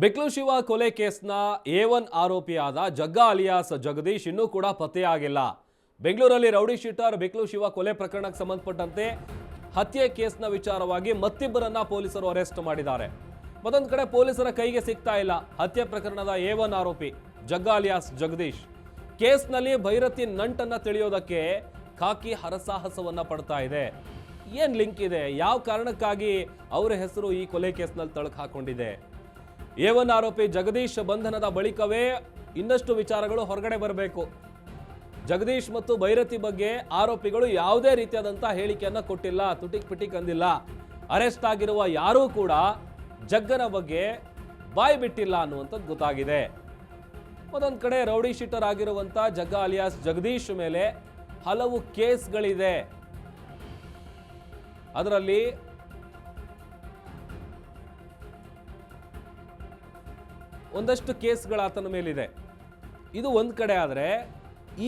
ಬಿಕ್ಲು ಶಿವ ಕೊಲೆ ಕೇಸ್ನ A one ಆರೋಪಿಯಾದ Jagga alias Jagadish ಇನ್ನೂ ಕೂಡ ಪತ್ತೆಯಾಗಿಲ್ಲ. ಬೆಂಗಳೂರಲ್ಲಿ ರೌಡಿ ಶೀಟರ್ ಬಿಕ್ಲು ಶಿವ ಕೊಲೆ ಪ್ರಕರಣಕ್ಕೆ ಸಂಬಂಧಪಟ್ಟಂತೆ ಹತ್ಯೆ ಕೇಸ್ನ ವಿಚಾರವಾಗಿ ಮತ್ತಿಬ್ಬರನ್ನ ಪೊಲೀಸರು ಅರೆಸ್ಟ್ ಮಾಡಿದ್ದಾರೆ. ಮತ್ತೊಂದು ಕಡೆ ಪೊಲೀಸರ ಕೈಗೆ ಸಿಗ್ತಾ ಇಲ್ಲ ಹತ್ಯೆ ಪ್ರಕರಣದ ಎ ಒನ್ ಆರೋಪಿ ಜಗ್ಗ ಅಲಿಯಾಸ್ ಜಗದೀಶ್. ಕೇಸ್ನಲ್ಲಿ ಭೈರತಿ ನಂಟನ್ನ ತಿಳಿಯೋದಕ್ಕೆ ಖಾಕಿ ಹರಸಾಹಸವನ್ನ ಪಡ್ತಾ ಇದೆ. ಏನ್ ಲಿಂಕ್ ಇದೆ? ಯಾವ ಕಾರಣಕ್ಕಾಗಿ ಅವರ ಹೆಸರು ಈ ಕೊಲೆ ಕೇಸ್ನಲ್ಲಿ ತಳಕು ಹಾಕೊಂಡಿದೆ? ಎ ಒನ್ ಆರೋಪಿ ಜಗದೀಶ್ ಬಂಧನದ ಬಳಿಕವೇ ಇನ್ನಷ್ಟು ವಿಚಾರಗಳು ಹೊರಗಡೆ ಬರಬೇಕು. ಜಗದೀಶ್ ಮತ್ತು ಭೈರತಿ ಬಗ್ಗೆ ಆರೋಪಿಗಳು ಯಾವುದೇ ರೀತಿಯಾದಂಥ ಹೇಳಿಕೆಯನ್ನು ಕೊಟ್ಟಿಲ್ಲ, ತುಟಿಕ್ ಪಿಟಿಕ್ ಅಂದಿಲ್ಲ. ಅರೆಸ್ಟ್ ಆಗಿರುವ ಯಾರೂ ಕೂಡ ಜಗ್ಗನ ಬಗ್ಗೆ ಬಾಯಿ ಬಿಟ್ಟಿಲ್ಲ ಅನ್ನುವಂಥದ್ದು ಗೊತ್ತಾಗಿದೆ. ಮತ್ತೊಂದು ಕಡೆ ರೌಡಿ ಶೀಟರ್ ಆಗಿರುವಂಥ ಜಗ್ಗ ಅಲಿಯಾಸ್ ಜಗದೀಶ್ ಮೇಲೆ ಹಲವು ಕೇಸ್ಗಳಿದೆ. ಅದರಲ್ಲಿ ಒಂದಷ್ಟು ಕೇಸ್ಗಳು ಆತನ ಮೇಲಿದೆ. ಇದು ಒಂದು ಕಡೆ ಆದರೆ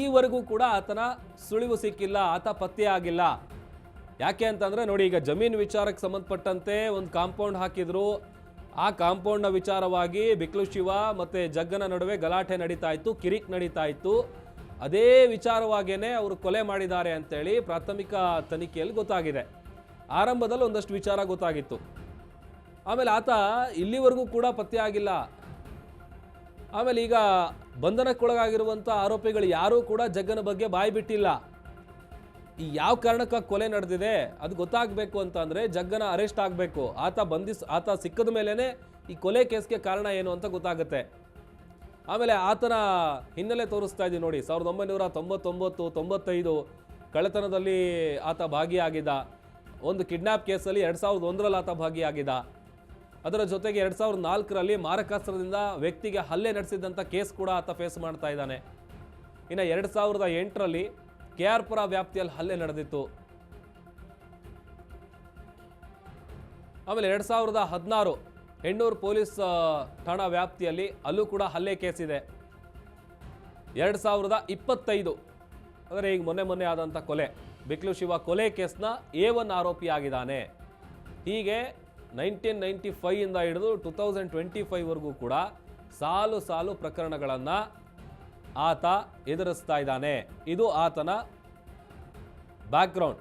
ಈವರೆಗೂ ಕೂಡ ಆತನ ಸುಳಿವು ಸಿಕ್ಕಿಲ್ಲ, ಆತ ಪತ್ತೆ ಆಗಿಲ್ಲ. ಯಾಕೆ ಅಂತಂದರೆ ನೋಡಿ, ಈಗ ಜಮೀನು ವಿಚಾರಕ್ಕೆ ಸಂಬಂಧಪಟ್ಟಂತೆ ಒಂದು ಕಾಂಪೌಂಡ್ ಹಾಕಿದ್ರು. ಆ ಕಾಂಪೌಂಡ್ನ ವಿಚಾರವಾಗಿ ಬಿಕ್ಲು ಶಿವ ಮತ್ತು ಜಗ್ಗನ ನಡುವೆ ಗಲಾಟೆ ನಡೀತಾ ಇತ್ತು, ಕಿರಿಕ್ ನಡೀತಾ ಇತ್ತು. ಅದೇ ವಿಚಾರವಾಗಿಯೇ ಅವರು ಕೊಲೆ ಮಾಡಿದ್ದಾರೆ ಅಂತೇಳಿ ಪ್ರಾಥಮಿಕ ತನಿಖೆಯಲ್ಲಿ ಗೊತ್ತಾಗಿದೆ. ಆರಂಭದಲ್ಲಿ ಒಂದಷ್ಟು ವಿಚಾರ ಗೊತ್ತಾಗಿತ್ತು. ಆಮೇಲೆ ಆತ ಇಲ್ಲಿವರೆಗೂ ಕೂಡ ಪತ್ತೆ ಆಗಿಲ್ಲ. ಆಮೇಲೆ ಈಗ ಬಂಧನಕ್ಕೊಳಗಾಗಿರುವಂಥ ಆರೋಪಿಗಳು ಯಾರೂ ಕೂಡ ಜಗ್ಗನ ಬಗ್ಗೆ ಬಾಯಿ ಬಿಟ್ಟಿಲ್ಲ. ಈ ಯಾವ ಕಾರಣಕ್ಕಾಗಿ ಕೊಲೆ ನಡೆದಿದೆ ಅದು ಗೊತ್ತಾಗಬೇಕು ಅಂತ ಅಂದರೆ ಜಗ್ಗನ ಅರೆಸ್ಟ್ ಆಗಬೇಕು. ಆತ ಬಂಧಿಸ್, ಆತ ಸಿಕ್ಕದ ಮೇಲೇ ಈ ಕೊಲೆ ಕೇಸ್ಗೆ ಕಾರಣ ಏನು ಅಂತ ಗೊತ್ತಾಗುತ್ತೆ. ಆಮೇಲೆ ಆತನ ಹಿನ್ನೆಲೆ ತೋರಿಸ್ತಾ ಇದ್ದೀವಿ ನೋಡಿ, ಸಾವಿರದ ಒಂಬೈನೂರ ತೊಂಬತ್ತೊಂಬತ್ತು, ತೊಂಬತ್ತೈದು ಕಳೆತನದಲ್ಲಿ ಆತ ಭಾಗಿಯಾಗಿದ್ದ. ಒಂದು ಕಿಡ್ನಾಪ್ ಕೇಸಲ್ಲಿ ಎರಡು ಸಾವಿರದ ಒಂದರಲ್ಲಿ ಆತ ಭಾಗಿಯಾಗಿದ್ದ. ಅದರ ಜೊತೆಗೆ ಎರಡು ಸಾವಿರದ ನಾಲ್ಕರಲ್ಲಿ ಮಾರಕಾಸ್ತ್ರದಿಂದ ವ್ಯಕ್ತಿಗೆ ಹಲ್ಲೆ ನಡೆಸಿದಂಥ ಕೇಸ್ ಕೂಡ ಆತ ಫೇಸ್ ಮಾಡ್ತಾ ಇದ್ದಾನೆ. ಇನ್ನು ಎರಡು ಸಾವಿರದ ಎಂಟರಲ್ಲಿ ಕೆ ಆರ್ ಪುರ ವ್ಯಾಪ್ತಿಯಲ್ಲಿ ಹಲ್ಲೆ ನಡೆದಿತ್ತು. ಆಮೇಲೆ ಎರಡು ಸಾವಿರದ ಹದಿನಾರು ಹೆಣ್ಣೂರು ಪೊಲೀಸ್ ಠಾಣಾ ವ್ಯಾಪ್ತಿಯಲ್ಲಿ ಅಲ್ಲೂ ಕೂಡ ಹಲ್ಲೆ ಕೇಸ್ ಇದೆ. ಎರಡು ಸಾವಿರದ ಇಪ್ಪತ್ತೈದು ಅಂದರೆ ಈಗ ಮೊನ್ನೆ ಮೊನ್ನೆ ಆದಂಥ ಕೊಲೆ. ಬಿಕ್ಲು ಶಿವ ಕೊಲೆ ಕೇಸ್ನ ಎ ಒನ್ ಆರೋಪಿ ಆಗಿದ್ದಾನೆ ಹೀಗೆ ನೈನ್ಟೀನ್ ನೈಂಟಿ ಫೈಯಿಂದ ಹಿಡಿದು ಟು ತೌಸಂಡ್ ಟ್ವೆಂಟಿ ಫೈವ್ವರೆಗೂ ಕೂಡ ಸಾಲು ಸಾಲು ಪ್ರಕರಣಗಳನ್ನು ಆತ ಎದುರಿಸ್ತಾ ಇದ್ದಾನೆ. ಇದು ಆತನ ಬ್ಯಾಕ್ಗ್ರೌಂಡ್